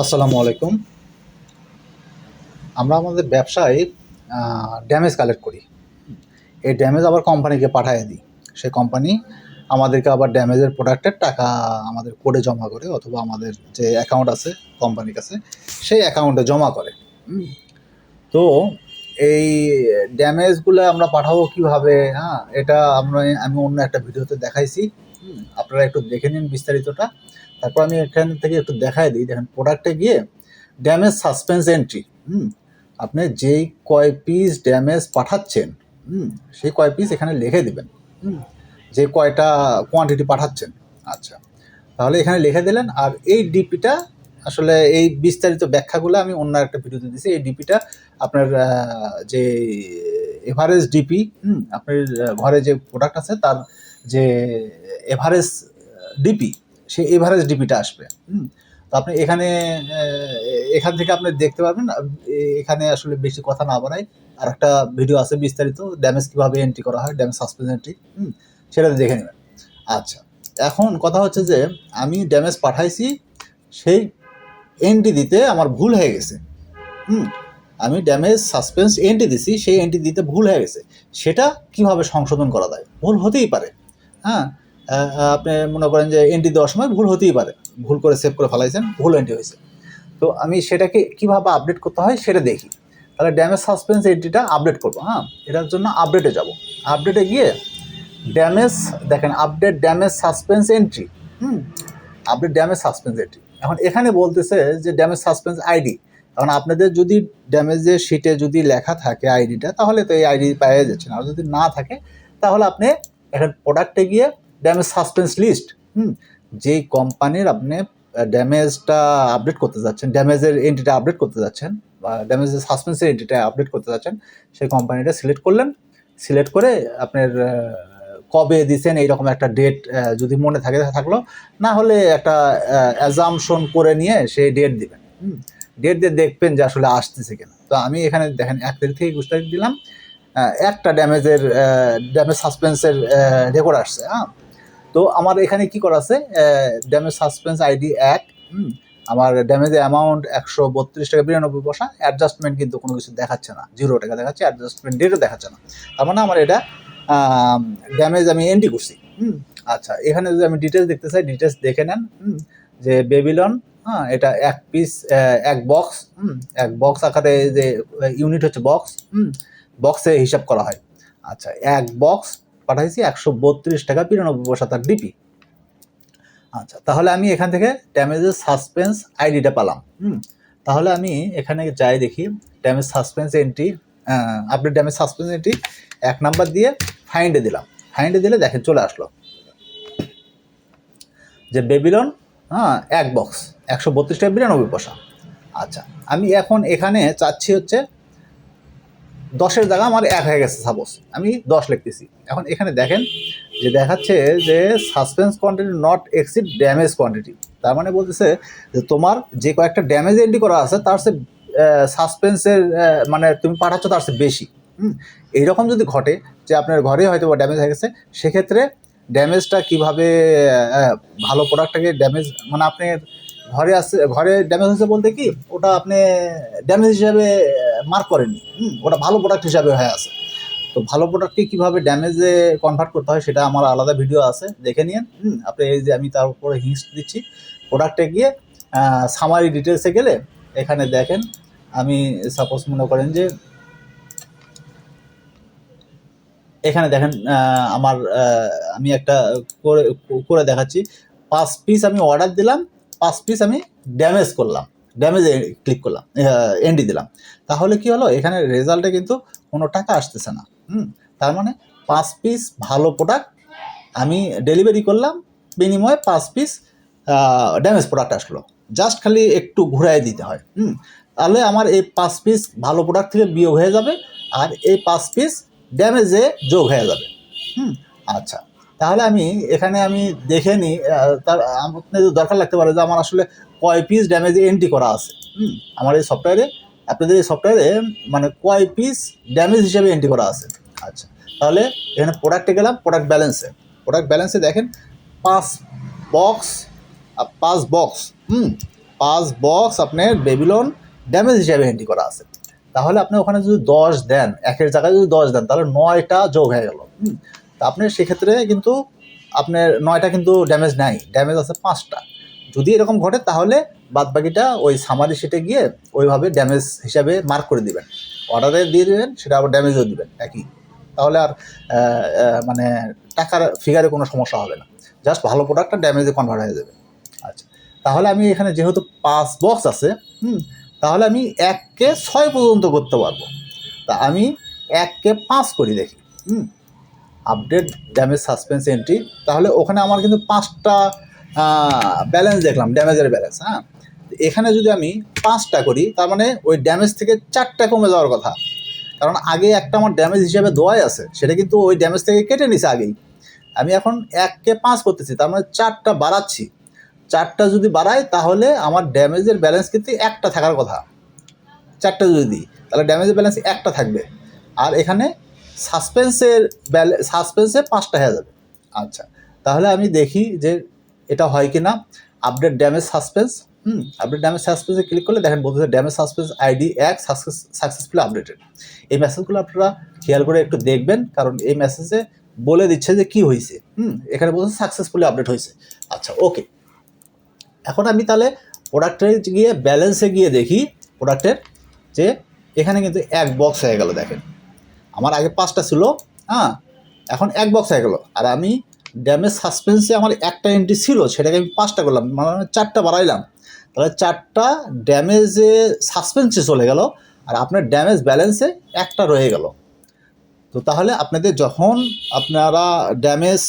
আসসালামু আলাইকুম। আমরা আমাদের ব্যবসায় ড্যামেজ কালেক্ট করি। এই ড্যামেজ আবার কোম্পানিকে পাঠিয়ে দিই। সেই কোম্পানি আমাদেরকে আবার ড্যামেজের প্রোডাক্টের টাকা আমাদের কোডে জমা করে অথবা আমাদের যে অ্যাকাউন্ট আছে কোম্পানির কাছে, সেই অ্যাকাউন্টে জমা করে। তো এই ড্যামেজগুলো আমরা পাঠাবো কীভাবে? হ্যাঁ এটা আমরা, আমি অন্য একটা ভিডিওতে দেখাইছি। আপনারা একটু দেখে নিন বিস্তারিতটা। তারপর আমি এখান থেকে একটু দেখাই দিই। দেখেন প্রোডাক্টে গিয়ে ড্যামেজ সাসপেন্স এন্ট্রি হুম, আপনি যেই কয় পিস ড্যামেজ পাঠাচ্ছেন, হুম, সেই কয় পিস এখানে লিখে দিবেন, হুম, যে কয়টা কোয়ান্টিটি পাঠাচ্ছেন। আচ্ছা তাহলে এখানে লিখে দিলেন, আর এই ডিপিটা আসলে এই বিস্তারিত ব্যাখ্যাগুলো আমি অন্য একটা ভিডিওতে দিয়েছি এই ডিপিটা আপনার যে এভারেজ ডিপি হুম, আপনার ঘরে যে প্রোডাক্ট আছে, তার যে এভারেজ ডিপি সেই এভারেজ ডিপিটা আসবে, হুম? তো আপনি এখানে এখান থেকে আপনি দেখতে পারবেন এখানে আসলে বেশি কথা না বাড়াই আর একটা ভিডিও আছে বিস্তারিত ড্যামেজ কীভাবে এন্ট্রি করা হয় ড্যামেজ সাসপেন্স এন্ট্রি হুম? সেটাতে দেখে নেবেন। আচ্ছা এখন কথা হচ্ছে যে, আমি ড্যামেজ পাঠাইছি, সেই এন্ট্রি দিতে আমার ভুল হয়ে গেছে, হুম? আমি ড্যামেজ সাসপেন্স এন্ট্রি দিছি, সেই এন্ট্রি দিতে ভুল হয়ে গেছে, সেটা কীভাবে সংশোধন করা যায়? ভুল হতেই পারে। হ্যাঁ? আপনি মনে করেন যে এন্ট্রি দেওয়ার সময় ভুল হতেই পারে। ভুল করে সেভ করে ফেলাইছেন, ভুল এন্ট্রি হয়েছে। তো আমি সেটাকে কীভাবে আপডেট করতে হয় সেটা দেখি। তাহলে ড্যামেজ সাসপেন্স এন্ট্রিটা আপডেট করব হ্যাঁ? এটার জন্য আপডেটে যাব। আপডেটে গিয়ে ড্যামেজ দেখেন আপডেট ড্যামেজ সাসপেন্স এন্ট্রি হুম? আপডেট ড্যামেজ সাসপেন্স এন্ট্রি এখন এখানে বলতেছে যে ড্যামেজ সাসপেন্স আইডি কারণ আপনাদের যদি ড্যামেজের শিটে যদি লেখা থাকে আইডিটা তাহলে তো এই আইডি পাওয়া যাচ্ছে না। আর যদি না থাকে, তাহলে আপনি এখন প্রোডাক্টে গিয়ে ড্যামেজ সাসপেন্স লিস্ট হুম, যেই কোম্পানির আপনি ড্যামেজটা আপডেট করতে যাচ্ছেন ড্যামেজের এন্ট্রিটা আপডেট করতে যাচ্ছেন, বা ড্যামেজের সাসপেন্সের এন্ট্রিটা আপডেট করতে যাচ্ছেন, সেই কোম্পানিটা সিলেক্ট করলেন সিলেক্ট করে আপনার কবে দিছেন, এইরকম একটা ডেট যদি মনে থাকে, থাকল, না হলে একটা অ্যাজামশন করে নিয়ে সেই ডেট দিবেন, হুম ডেট দিয়ে দেখবেন যে আসলে আসতেছে কিনা। তো আমি এখানে দেখেন, এক তারিখ থেকে একুশ তারিখ দিলাম একটা ড্যামেজের ড্যামেজ সাসপেন্সের রেকর্ড আসছে হ্যাঁ? তো আমার এখানে কি করা আছে? ড্যামেজ সাসপেন্স আইডি এক আমার ড্যামেজ অ্যামাউন্ট একশো বত্রিশ টাকা, বিরানব্বই পয়সা অ্যাডজাস্টমেন্ট কিন্তু কোনো কিছু দেখাচ্ছে না জিরো টাকা দেখাচ্ছে অ্যাডজাস্টমেন্ট ডেটও দেখাচ্ছে না। তার মানে আমার এটা ড্যামেজ আমি এন্ট্রি করছি, হুম? আচ্ছা এখানে যদি আমি ডিটেলস দেখতে চাই ডিটেলস দেখে নেন যে বেবিলন হ্যাঁ এটা এক পিস এক বক্স হুম? এক বক্স আকারে যে ইউনিট হচ্ছে বক্স হুম? বক্সে হিসাব করা হয়। আচ্ছা এক বক্স পাঠাইছি একশো বত্রিশ টাকা বিরানব্বই পয়সা তার ডিপি আচ্ছা তাহলে আমি এখান থেকে ড্যামেজের সাসপেন্স আইডিটা পেলাম। হুম, তাহলে আমি এখানে যাই দেখি damage suspense entry update damage suspense entry এক নাম্বার দিয়ে ফাইন্ডে দিলাম। ফাইন্ডে দিলে দেখেন চলে আসলো। যে বেবিলন হ্যাঁ এক বক্স একশো বত্রিশ টাকা বিরানব্বই পয়সা। আচ্ছা আমি এখন এখানে চাচ্ছি হচ্ছে দশের জায়গা আমার এক হয়ে গেছে সাপোজ আমি দশ লিখতেছি। এখন এখানে দেখেন যে দেখাচ্ছে যে suspense quantity not exceed damage quantity তার মানে বলতেছে যে তোমার যে কয়েকটা ড্যামেজ এন্ট্রি করা আছে, তার সে সাসপেন্সের মানে তুমি পাঠাচ্ছ তার সে বেশি। হুম? এইরকম যদি ঘটে যে আপনার ঘরে হয়তো বা ড্যামেজ হয়ে গেছে, সেক্ষেত্রে ড্যামেজটা কীভাবে ভালো প্রোডাক্টটাকে ড্যামেজ মানে আপনার ঘরে আসছে ঘরে ড্যামেজ হয়েছে বলতে কি, ওটা আপনি ড্যামেজ হিসাবে মার্ক করেননি হুম, ওটা ভালো প্রোডাক্ট হিসাবে হয়ে আছে। তো ভালো প্রোডাক্টকে কীভাবে ড্যামেজে কনভার্ট করতে হয় সেটা আমার আলাদা ভিডিও আছে, দেখে নিন হুম, আপনি এই যে আমি তার উপরে হিংস দিচ্ছি। প্রোডাক্টে গিয়ে সামারি ডিটেলসে গেলে এখানে দেখেন, আমি সাপোজ মনে করেন যে এখানে দেখেন আমার আমি একটা করে করে দেখাচ্ছি। পাঁচ পিস আমি অর্ডার দিলাম পাঁচ পিস আমি ড্যামেজ করলাম। ড্যামেজে ক্লিক করলাম এন্ডি দিলাম। তাহলে কি হলো? এখানে রেজাল্টে কিন্তু কোনো টাকা আসতেছে না। হুম? তার মানে পাঁচ পিস ভালো প্রোডাক্ট আমি ডেলিভারি করলাম, বিনিময়ে পাঁচ পিস ড্যামেজ প্রোডাক্ট আসলো। জাস্ট খালি একটু ঘুরাই দিতে হয়। হুম? তাহলে আমার এই পাঁচ পিস ভালো প্রোডাক্ট থেকে বিয়োগ হয়ে যাবে, আর এই পাঁচ পিস ড্যামেজে যোগ হয়ে যাবে। হুম? আচ্ছা। তাহলে আমি এখানে আমি দেখে নিই তার, আপনাদের দরকার লাগতে পারে যে আমার আসলে কয় পিস ড্যামেজ এন্ট্রি করা আছে, হুম? আমার এই সফটওয়্যারে আপনাদের এই সফটওয়্যারে মানে কয় পিস ড্যামেজ হিসেবে এন্ট্রি করা আছে। আচ্ছা তাহলে এখানে প্রোডাক্টে গেলাম প্রোডাক্ট ব্যালেন্সে প্রোডাক্ট ব্যালেন্সে দেখেন, পাঁচ বক্স পাঁচ বক্স হুম? পাঁচ বক্স আপনার বেবিলন ড্যামেজ হিসাবে এন্ট্রি করা আছে। তাহলে আপনি ওখানে যদি দশ দেন, একের জায়গায় যদি দশ দেন, তাহলে নয়টা যোগ হয়ে গেল, হুম? তা আপনি সেক্ষেত্রে কিন্তু আপনার নয়টা কিন্তু ড্যামেজ নাই। ড্যামেজ আছে পাঁচটা। যদি এরকম ঘটে, তাহলে বাদ বাকিটা ওই সামারি শিটে গিয়ে ওইভাবে ড্যামেজ হিসাবে মার্ক করে দিবেন। অর্ডারে দিয়ে দেবেন, সেটা আবার ড্যামেজও দিবেন, একই। তাহলে আর মানে টাকার ফিগারে কোনো সমস্যা হবে না। জাস্ট ভালো প্রোডাক্টটা ড্যামেজে কনভার্ট হয়ে যাবে। আচ্ছা তাহলে আমি এখানে যেহেতু পাঁচ বক্স আছে, হুম, তাহলে আমি এককে ছয় পর্যন্ত করতে পারব। তা আমি এককে পাঁচ করি দেখি, হুম। আপডেট ড্যামেজ সাসপেন্স এন্ট্রি তাহলে ওখানে আমার কিন্তু পাঁচটা ব্যালেন্স দেখলাম ড্যামেজের ব্যালেন্স হ্যাঁ? এখানে যদি আমি পাঁচটা করি, তার মানে ওই ড্যামেজ থেকে চারটা কমে যাওয়ার কথা। কারণ আগে একটা আমার ড্যামেজ হিসাবে দোয়াই আছে, সেটা কিন্তু ওই ড্যামেজ থেকে কেটে নিছে আগেই। আমি এখন এককে পাঁচ করতেছি, তার মানে চারটা বাড়াচ্ছি। চারটা যদি বাড়াই, তাহলে আমার ড্যামেজের ব্যালেন্স কিন্তু একটা থাকার কথা। চারটা যদি দিই, তাহলে ড্যামেজের ব্যালেন্স একটা থাকবে। আর এখানে সাসপেন্সের ব্যালে সাসপেন্সে পাঁচটা হয়ে যাবে। আচ্ছা। তাহলে আমি দেখি যে এটা হয় কি না আপডেট ড্যামেজ সাসপেন্স হুম আপডেট ড্যামেজ সাসপেন্সে ক্লিক করলে দেখেন বলতেছে ড্যামেজ সাসপেন্স আইডি এক সাকসেস সাকসেসফুলি আপডেটেড। এই মেসেজগুলো আপনারা খেয়াল করে একটু দেখবেন কারণ এই মেসেজে বলে দিচ্ছে যে কি হয়েছে হুম এখানে বলছে সাকসেসফুলি আপডেট হয়েছে আচ্ছা ওকে। এখন আমি তাহলে প্রোডাক্টে গিয়ে ব্যালেন্সে গিয়ে দেখি প্রোডাক্টের যে এখানে কিন্তু এক বক্স হয়ে গেল দেখেন। আমার আগে পাঁচটা ছিল হ্যাঁ? এখন এক বক্স হয়ে গেলো। আর আমি ড্যামেজ সাসপেন্সে আমার একটা এন্ট্রি ছিল, সেটাকে আমি পাঁচটা করলাম মানে চারটা বাড়াইলাম। তাহলে চারটা ড্যামেজে সাসপেন্সে চলে গেল, আর আপনার ড্যামেজ ব্যালেন্সে একটা রয়ে গেল। তো তাহলে আপনাদের যখন আপনারা ড্যামেজ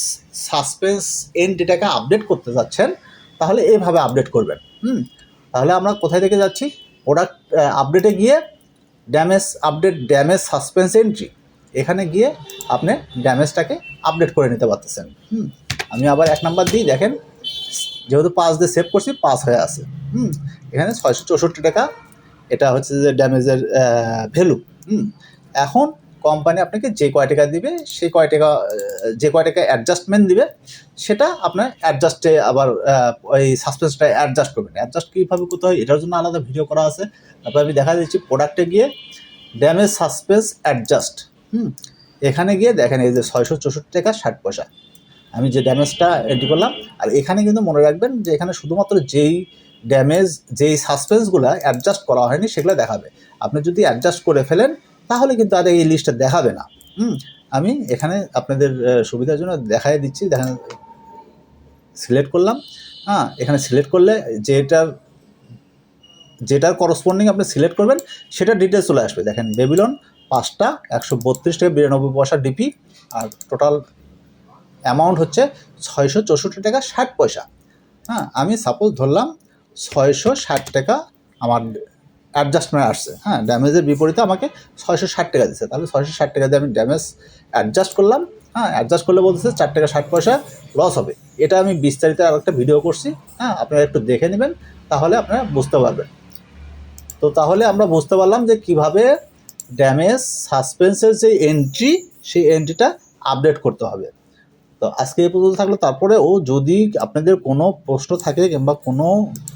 সাসপেন্স এন্ট্রিটাকে আপডেট করতে যাচ্ছেন, তাহলে এভাবে আপডেট করবেন, হুম? তাহলে আমরা কোথায় থেকে যাচ্ছি? প্রোডাক্ট আপডেটে গিয়ে damage update damage suspense entry এখানে গিয়ে আপনি ড্যামেজটাকে আপডেট করে নিতে পারতেছেন। হুম। আমি আবার এক নাম্বার দিই, দেখেন, যেহেতু পাঁচ দিয়ে সেভ করছি পাস হয়ে আছে। হুম। এখানে ছয়শো চৌষট্টি টাকা, এটা হচ্ছে যে ড্যামেজের ভ্যালু হুম। এখন কোম্পানি আপনাকে যে কয় টাকা দিবে, সেই কয় টাকা যে কয় টাকা অ্যাডজাস্টমেন্ট দিবে, সেটা আপনার অ্যাডজাস্টে আবার ওই সাসপেন্সটা অ্যাডজাস্ট করবেন। অ্যাডজাস্ট কীভাবে করতে হয়, এটার জন্য আলাদা ভিডিও করা আছে। তারপর আমি দেখা দিচ্ছি প্রোডাক্টে গিয়ে ড্যামেজ সাসপেন্স অ্যাডজাস্ট হুম? এখানে গিয়ে দেখেন এই যে ছয়শো চৌষট্টি টাকা ষাট পয়সা। আমি যে ড্যামেজটা এন্ট্রি করলাম, আর এখানে কিন্তু মনে রাখবেন যে এখানে শুধুমাত্র যেই ড্যামেজ যেই সাসপেন্সগুলো অ্যাডজাস্ট করা হয়নি, সেগুলো দেখাবে। আপনি যদি অ্যাডজাস্ট করে ফেলেন তাহলে কিন্তু আর এই লিস্টটা দেখাবে না। হুম, আমি এখানে আপনাদের সুবিধার জন্য দেখাই দিচ্ছি, দেখেন সিলেক্ট করলাম। হ্যাঁ এখানে সিলেক্ট করলে যেটার যেটার করসপন্ডিং আপনি সিলেক্ট করবেন সেটা ডিটেলস চলে আসবে। দেখেন বেবিলন পাঁচটা, একশো বত্রিশ টাকা বিরানব্বই পয়সা ডিপি আর টোটাল অ্যামাউন্ট হচ্ছে ছয়শো চৌষট্টি টাকা ষাট পয়সা। হ্যাঁ আমি সাপোজ ধরলাম ছয়শো ষাট টাকা আমার অ্যাডজাস্টমেন্ট আসছে। হ্যাঁ ড্যামেজের বিপরীতে আমাকে ছয়শো ষাট টাকা দিচ্ছে। তাহলে ছয়শো ষাট টাকা দিয়ে আমি ড্যামেজ অ্যাডজাস্ট করলাম। হ্যাঁ অ্যাডজাস্ট করলে বলতেছে চার টাকা ষাট পয়সা লস হবে। এটা আমি বিস্তারিত আর একটা ভিডিও করছি। হ্যাঁ আপনারা একটু দেখে নেবেন, তাহলে আপনারা বুঝতে পারবেন। তো তাহলে আমরা বুঝতে পারলাম যে কীভাবে ড্যামেজ সাসপেন্সের যে এন্ট্রি সেই এন্ট্রিটা আপডেট করতে হবে। তো আজকে এই পর্যন্ত থাকল। তারপরে ও যদি আপনাদের কোনো প্রশ্ন থাকে কিংবা কোনো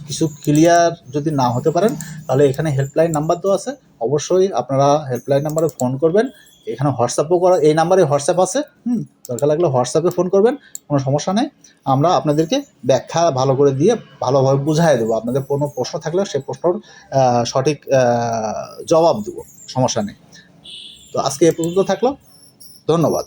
কিছু ক্লিয়ার যদি না হতে পারেন, তাহলে এখানে হেল্পলাইন নাম্বার তো আছে। অবশ্যই আপনারা হেল্পলাইন নাম্বারে ফোন করবেন। এখানে হোয়াটসঅ্যাপও করা, এই নাম্বারে হোয়াটসঅ্যাপ আছে। হুম, দরকার লাগলে হোয়াটসঅ্যাপে ফোন করবেন, কোনো সমস্যা নেই। আমরা আপনাদেরকে ব্যাখ্যা ভালো করে দিয়ে ভালোভাবে বুঝাই দেবো। আপনাদের কোনো প্রশ্ন থাকলে সেই প্রশ্নর সঠিক জবাব দেবো। সমস্যা নেই। তো আজকে এ পর্যন্ত থাকল। ধন্যবাদ।